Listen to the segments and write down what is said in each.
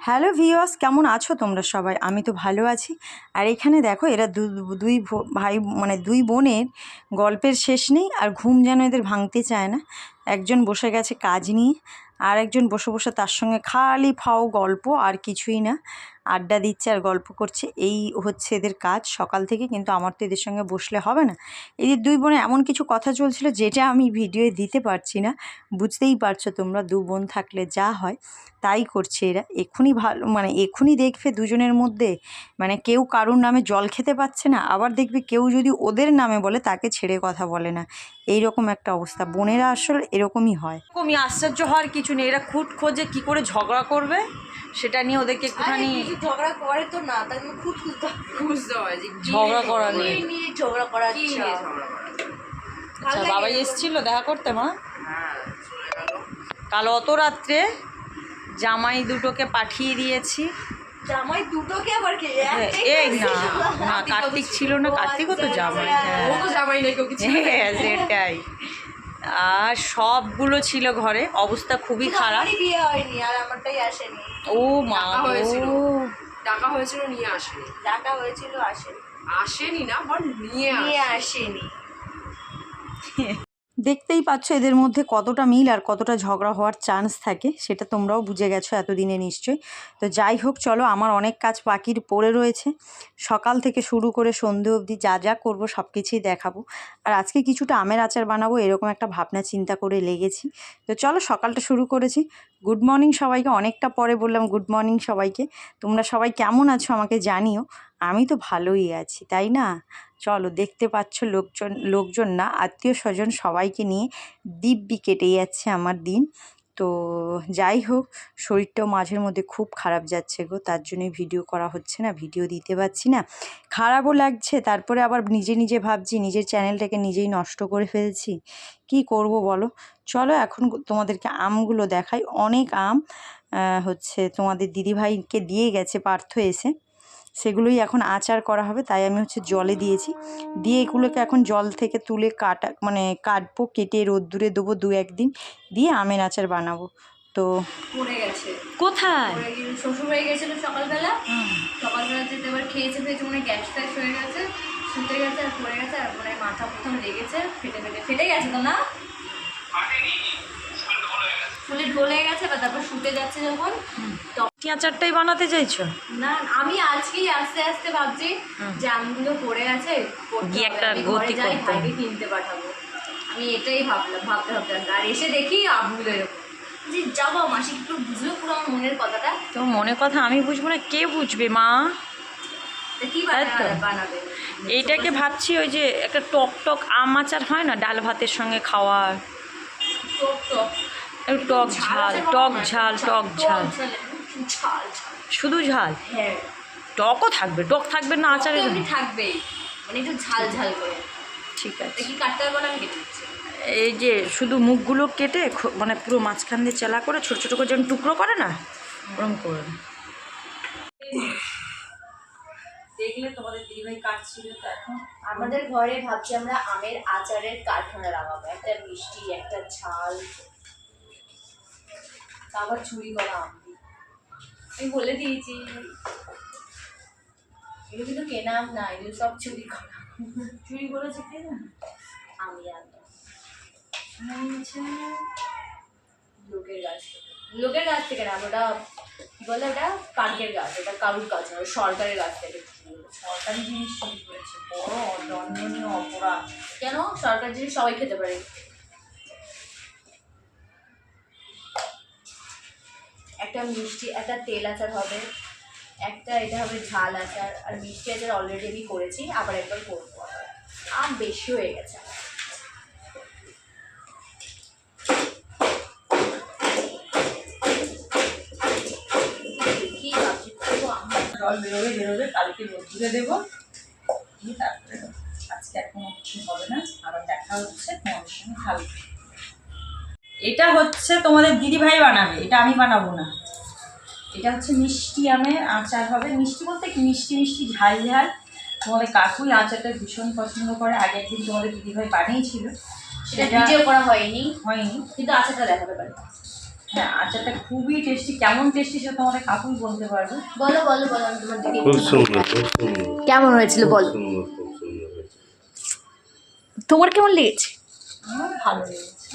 Hello ভিওস কেমন আছো তোমরা সবাই? আমি তো ভালো আছি। আর এখানে দেখো, এরা দুই ভাই মানে দুই বোনের গল্পের শেষ নেই, আর ঘুম যেন এদের ভাঙতে চায় না। একজন বসে গেছে কাজ নিয়ে, আর একজন বসে বসে তার সঙ্গে খালি ফাও গল্প আর কিছুই না। আড্ডা দিচ্ছে আর গল্প করছে, এই হচ্ছে এদের কাজ। সকাল থেকে কিন্তু আমার তো এদের সঙ্গে বসলে হবে না। এদের দুই বোনে এমন কিছু কথা চলছিল যেটা আমি ভিডিওয়ে দিতে পারছি না। বুঝতেই পারছ তোমরা, দু বোন থাকলে যা হয়, তাই করছে এরা। এক্ষুনি ভালো মানে এক্ষুনি দেখবে দুজনের মধ্যে মানে কেউ কারুর নামে জল খেতে পাচ্ছে না। আবার দেখবে কেউ যদি ওদের নামে বলে, তাকে ছেড়ে কথা বলে না। এই রকম একটা অবস্থা। বোনেরা আসলে এরকমই হয়। এরকমই আশ্চর্য হওয়ার কিছু নেই। এরা খুঁট খোঁজে কি করে ঝগড়া করবে? সেটা নিয়ে ওদেরকে একটুখানি আরে ঝগড়া করে তো না তার জন্য খুব খুঁজতে বুঝতে হয় যে ঝগড়া করা? নিয়ে নেই নিয়ে ঝগড়া করা কি আচ্ছা নিয়ে ঝগড়া করা? আচ্ছা বাবাই এসেছিল দেখা করতে মা? হ্যাঁ চলে গেল। কাল অত রাত্রে জামাই দুটোকে পাঠিয়ে দিয়েছি। জামাই দুটোকে আবার কে? এই না না কার্তিক ছিল না কার্তিকও তো জামাই হ্যাঁ। ও তো জামাই নেই কেউ কিছু হ্যাঁ সেটাই। আর সবগুলো ছিল ঘরে। অবস্থা খুবই খারাপ। বিয়ে হয়নি আর আমারটাই আসেনি। ও মা টাকা হয়েছিল। টাকা হয়েছিল নিয়ে আসেনি। ডাকা হয়েছিল আসেনি। আসেনি না বল নিয়ে নিয়ে আসেনি। দেখতেই পাচ্ছ এদের মধ্যে কতটা মিল আর কতটা ঝগড়া হওয়ার চান্স থাকে, সেটা তোমরাও বুঝে গেছো এতদিনে নিশ্চয়ই। তো যাই হোক, চলো আমার অনেক কাজ বাকির পড়ে রয়েছে। সকাল থেকে শুরু করে সন্ধে অবধি যা যা করব সব কিছুই দেখাবো। আর আজকে কিছুটা আমের আচার বানাবো, এরকম একটা ভাবনা চিন্তা করে লেগেছি। তো চলো সকালটা শুরু করেছি। গুড মর্নিং সবাইকে, অনেকটা পরে বললাম গুড মর্নিং সবাইকে। তোমরা সবাই কেমন আছো আমাকে জানিও। আমি তো ভালোই আছি, তাই না? চলো দেখতে পাচ্ছ লোকজন লোকজন না, আত্মীয় স্বজন সবাইকে নিয়ে দিব্যি কেটে যাচ্ছে আমার দিন। তো যাই হোক, শরীরটাও মাঝের মধ্যে খুব খারাপ যাচ্ছে গো, তার জন্যই ভিডিও করা হচ্ছে না, ভিডিও দিতে পারছি না। খারাপও লাগছে, তারপরে আবার নিজে নিজে ভাবছি, নিজের চ্যানেলটাকে নিজেই নষ্ট করে ফেলছি। কি করব বলো? চলো এখন তোমাদেরকে আমগুলো দেখাই। অনেক আম হচ্ছে তোমাদের দিদিভাইকে দিয়ে গেছে, পার্থ এসে। সেগুলোই এখন আচার করা হবে তাই আমি হচ্ছে জলে দিয়েছি। দিয়ে এগুলোকে এখন জল থেকে তুলে কাটা মানে কাটবো কেটে রোদ্দুরে দেবো দু একদিন দিয়ে আমের আচার বানাবো। তো পড়ে গেছে। কোথায়? শ্বশুর বাড়ি গেছিল সকালবেলা। সকালবেলা যেতে এবার খেয়েছে ফেয়েছে মানে গ্যাস ট্যাস হয়ে গেছে শুতে গেছে আর পড়ে গেছে আর মানে মাথা প্রথম লেগেছে ফেটে ফেটে ফেটে গেছে তো না? ফুলে ঢলে গেছে বা তারপর শুতে যাচ্ছে যখন। কি আচারটাই বানাতে চাইছো? না আমি আজকেই আস্তে আস্তে ভাবছি যে আমগুলো পড়ে আছে গিয়ে একটা গতি করতে কিনতে পাঠাবো। আমি এটাই ভাবলাম ভাবতে ভাবতে আর এসে দেখি আমগুলো এরকম। যে যাব মাসি একটু বুঝলো পুরো আমার মনের কথাটা? তো মনে কথা আমি বুঝব না কে বুঝবে মা? এইটাকে ভাবছি ওই যে একটা টক টক আম আচার হয় না ডাল ভাতের সঙ্গে খাওয়া? টক টক। টক ঝাল টক ঝাল টক ঝাল। শুধু ঝাল? হ্যাঁ। টকও থাকবে টক থাকবে না আচারে? থাকবেই। মানে একটু ঝাল ঝাল করে। ঠিক আছে। কাটতে হবে আমি এই যে শুধু মুখগুলো কেটে মানে পুরো মাঝখান দিয়ে চেলা করে ছোট ছোট করে যেমন টুকরো করে না ওরকম করে দেখলে তোমাদের দিদিভাই কাটছিল তো এখন। আমাদের ঘরে ভাবছি আমরা আমের আচারের কারখানা লাগাবো একটা মিষ্টি একটা ঝাল। আবার চুরি করা আম। আমি বলে দিয়েছি এগুলো কিন্তু কেনা আম না এগুলো সব চুরি করা। চুরি করেছে কে না। আমি আনতাম লোকের গাছ থেকে। লোকের গাছ থেকে না ওটা কি বলে ওটা? পার্কের গাছ ওটা কারুর গাছ না সরকারের গাছ থেকে সরকারি জিনিস চুরি করেছে। বড় দণ্ডনীয় অপরাধ। কেন? সরকার জিনিস সবাই খেতে পারে। একটা মিষ্টি, একটা তেল আচার হবে, একটা এটা হবে ঝাল আচার, আর মিষ্টি আচার অলরেডি আমি করেছি, আবার একবার করব আম বেশি হয়ে গেছে জল বেরোবে বেরোবে দেবো। দিয়ে তারপরে আজকে আর হবে না। আবার দেখা হচ্ছে তোমাদের সঙ্গে কালকে। এটা হচ্ছে তোমাদের দিদিভাই বানাবে, এটা আমি বানাবো না। এটা হচ্ছে মিষ্টি আমের আচার হবে। মিষ্টি বলতে কি? মিষ্টি মিষ্টি ঝাল ঝাল। তোমাদের কাকুই আচারটা ভীষণ পছন্দ করে। আগের একদিন তোমাদের দিদিভাই বানিয়েছিল। সেটা সেটা ভিডিও করা হয়নি। হয়নি। কিন্তু আচারটা দেখাতে পারি। হ্যাঁ আচারটা খুবই টেস্টি কেমন টেস্টি সেটা তোমাদের কাকুই বলতে পারবে। বলো বলো বলো আমি তোমার দিকে খুব সুন্দর খুব সুন্দর। কেমন হয়েছিল বলো। সুন্দর খুব সুন্দর হয়েছে। তোমার কেমন লেগেছে? আমার ভালো লেগেছে।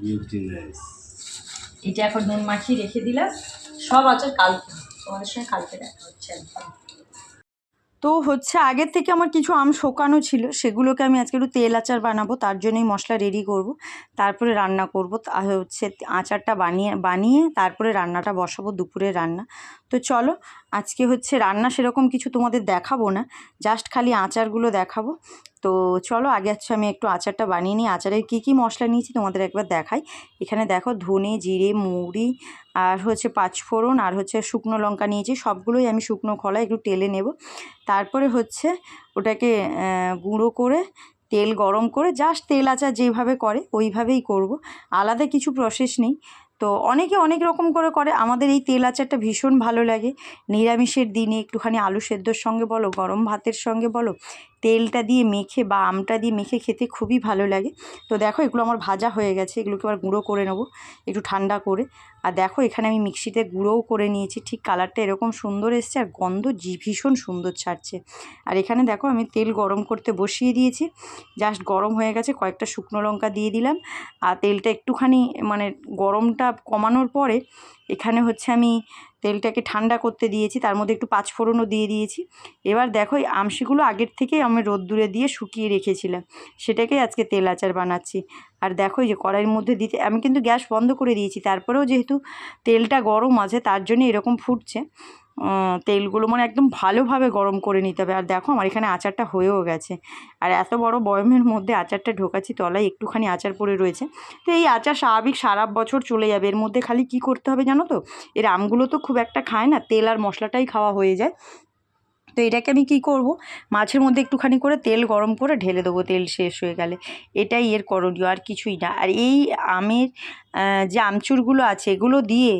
বিউটি নাইস এটা এখন নুন মাখিয়ে রেখে দিলাম। সব আছে কালকে। তোমাদের সঙ্গে কালকে দেখা হচ্ছে তো হচ্ছে আগের থেকে আমার কিছু আম শোকানো ছিল, সেগুলোকে আমি আজকে একটু তেল আচার বানাবো, তার জন্যই মশলা রেডি করব। তারপরে রান্না করব হচ্ছে আচারটা বানিয়ে বানিয়ে তারপরে রান্নাটা বসাবো দুপুরে রান্না। তো চলো, আজকে হচ্ছে রান্না সেরকম কিছু তোমাদের দেখাবো না জাস্ট খালি আচারগুলো দেখাবো। তো চলো, আগে হচ্ছে আমি একটু আচারটা বানিয়ে নিই। আচারের কী কী মশলা নিয়েছি তোমাদের একবার দেখাই। এখানে দেখো ধনে, জিরে, মুড়ি আর হচ্ছে পাঁচফোড়ন আর হচ্ছে শুকনো লঙ্কা নিয়েছি। সবগুলোই আমি শুকনো খোলা একটু টেলে নেব। তারপরে হচ্ছে ওটাকে গুঁড়ো করে, তেল গরম করে জাস্ট তেল আচার যেভাবে করে, ওইভাবেই করব। আলাদা কিছু প্রসেস নেই। তো অনেকে অনেক রকম করে করে। আমাদের এই তেল আচারটা ভীষণ ভালো লাগে। নিরামিষের দিনে একটুখানি আলু সেদ্ধর সঙ্গে বলো, গরম ভাতের সঙ্গে বলো তেলটা দিয়ে মেখে বা আমটা দিয়ে মেখে খেতে খুবই ভালো লাগে। তো দেখো এগুলো আমার ভাজা হয়ে গেছে, এগুলোকে আবার গুঁড়ো করে নেব, একটু ঠান্ডা করে। আর দেখো এখানে আমি মিক্সিতে গুঁড়োও করে নিয়েছি, ঠিক কালারটা এরকম সুন্দর এসছে আর গন্ধ জি, ভীষণ সুন্দর ছাড়ছে। আর এখানে দেখো আমি তেল গরম করতে বসিয়ে দিয়েছি, জাস্ট গরম হয়ে গেছে, কয়েকটা শুকনো লঙ্কা দিয়ে দিলাম। আর তেলটা একটুখানি মানে গরমটা কমানোর পরে এখানে হচ্ছে আমি তেলটাকে ঠান্ডা করতে দিয়েছি, তার মধ্যে একটু পাঁচফোড়নও দিয়ে দিয়েছি। এবার দেখো এই আমশিগুলো আগের থেকেই আমি রোদ্দুরে দিয়ে শুকিয়ে রেখেছিলাম। সেটাকেই আজকে তেল আচার বানাচ্ছি। আর দেখো যে কড়াইয়ের মধ্যে দিতে, আমি কিন্তু গ্যাস বন্ধ করে দিয়েছি, তারপরেও যেহেতু তেলটা গরম আছে, তার জন্য এরকম ফুটছে। তেলগুলো মানে একদম ভালোভাবে গরম করে নিতে হবে। আর দেখো আমার এখানে আচারটা হয়েও গেছে। আর এত বড় বয়মের মধ্যে আচারটা ঢোকাচ্ছি, তলায় একটুখানি আচার পড়ে রয়েছে। তো এই আচার স্বাভাবিক সারা বছর চলে যাবে। এর মধ্যে খালি কি করতে হবে জানো তো? এর আমগুলো তো খুব একটা খায় না, তেল আর মশলাটাই খাওয়া হয়ে যায়। তো এটাকে আমি কি করব? মাছের মধ্যে একটুখানি করে তেল গরম করে ঢেলে দেবো, তেল শেষ হয়ে গেলে। এটাই এর করণীয়, আর কিছুই না। আর এই আমের যে আমচুরগুলো আছে, এগুলো দিয়ে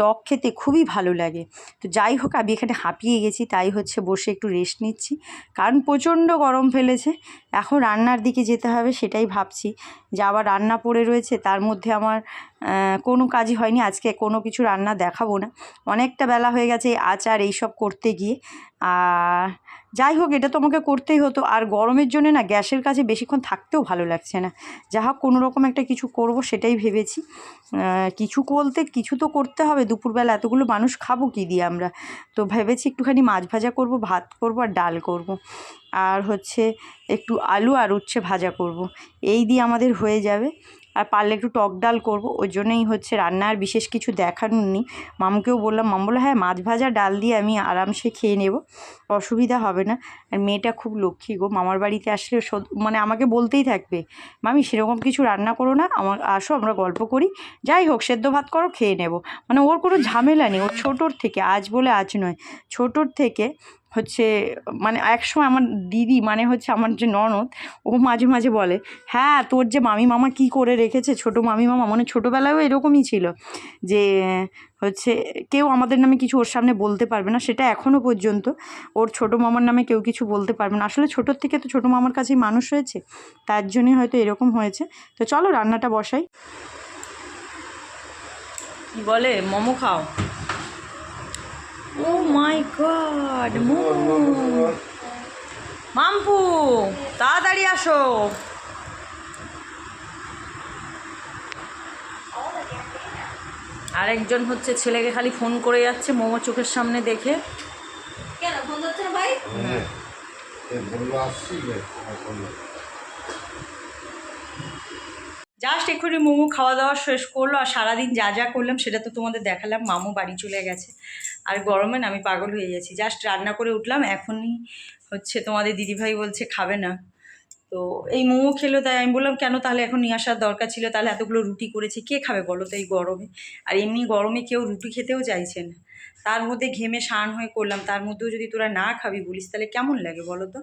টক খেতে খুবই ভালো লাগে। তো যাই হোক, আমি এখানে হাঁপিয়ে গেছি, তাই হচ্ছে বসে একটু রেস্ট নিচ্ছি। কারণ প্রচণ্ড গরম ফেলেছে, এখন রান্নার দিকে যেতে হবে সেটাই ভাবছি। যে আবার রান্না পড়ে রয়েছে, তার মধ্যে আমার কোনো কাজই হয়নি, আজকে কোনো কিছু রান্না দেখাবো না। অনেকটা বেলা হয়ে গেছে আচার, এইসব করতে গিয়ে। আর যাই হোক, এটা তো আমাকে করতেই হতো। আর গরমের জন্য না গ্যাসের কাছে বেশিক্ষণ থাকতেও ভালো লাগছে না। যা হোক, কোনো রকম একটা কিছু করব সেটাই ভেবেছি। কিছু বলতে কিছু তো করতে হবে। দুপুরবেলা এতগুলো মানুষ খাব কী দিয়ে আমরা? তো ভেবেছি একটুখানি মাছ ভাজা করব, ভাত করব আর ডাল করব। আর হচ্ছে একটু আলু আর উচ্ছে ভাজা করব। এই দিয়ে আমাদের হয়ে যাবে। আর পারলে একটু টক ডাল করব, ওই জন্যই হচ্ছে রান্নার বিশেষ কিছু দেখানোর নেই মামকেও বললাম, মাম বলল হ্যাঁ মাছ ভাজা ডাল দিয়ে আমি আরামসে খেয়ে নেব, অসুবিধা হবে না। আর মেয়েটা খুব লক্ষ্মী গো, মামার বাড়িতে আসলে মানে আমাকে বলতেই থাকবে, মামি, সেরকম কিছু রান্না করো না আমার আসো, আমরা গল্প করি, যাই হোক, সেদ্ধ ভাত করো, খেয়ে নেব। মানে ওর কোনো ঝামেলা নেই, ওর ছোটোর থেকে, আজ বলে আজ নয়, ছোটোর থেকে হচ্ছে মানে একসময় আমার দিদি মানে হচ্ছে আমার যে ননদ, ও মাঝে মাঝে বলে হ্যাঁ তোর যে মামি মামা কি করে রেখেছে, ছোটো মামি মামা মানে ছোটোবেলায়ও এরকমই ছিল যে, হচ্ছে, কেউ আমাদের নামে কিছু ওর সামনে বলতে পারবে না, সেটা এখনও পর্যন্ত ওর ছোটো মামার নামে কেউ কিছু বলতে পারবে না। আসলে ছোটোর থেকে তো ছোটো মামার কাছেই মানুষ হয়েছে, তার জন্যই হয়তো এরকম হয়েছে। তো চলো রান্নাটা বসাই। বলে? মোমো খাও। ও মাই গড মাম্পু তাড়াতাড়ি আসো। আরেকজন হচ্ছে ছেলেকে খালি ফোন করে যাচ্ছে মোমো চোখের সামনে দেখে। কেন ফোন ভাই হ্যাঁ এ বলল আসছি এখন জাস্ট এক্ষুনি মোমো খাওয়া দাওয়া শেষ করল আর সারাদিন যা যা করলাম সেটা তো তোমাদের দেখালাম, মামু বাড়ি চলে গেছে। আর গরমে না আমি পাগল হয়ে গেছি। জাস্ট রান্না করে উঠলাম, এখনই হচ্ছে তোমাদের দিদিভাই বলছে খাবে না। তো এই মোমো খেলো, তাই আমি বললাম, কেন তাহলে এখন নিয়ে আসার দরকার ছিল? তাহলে এতগুলো রুটি করেছি, কে খাবে বলো তো এই গরমে? আর এমনি গরমে কেউ রুটি খেতেও চাইছে না। তার মধ্যে ঘেমে সান হয়ে করলাম, তার মধ্যেও যদি তোরা না খাবি বলিস, তাহলে কেমন লাগে বলো তো?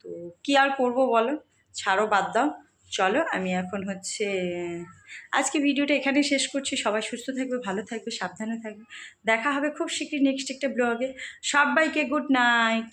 তো কী আর করব বলো? ছাড়ো বাদ দাও। চলো আমি এখন হচ্ছে, আজকে ভিডিওটা এখানে শেষ করছি। সবাই সুস্থ থাকবে, ভালো থাকবে, সাবধানে থাকবে। দেখা হবে খুব শীঘ্রই নেক্সট একটা ব্লগে সবাইকে গুড নাইট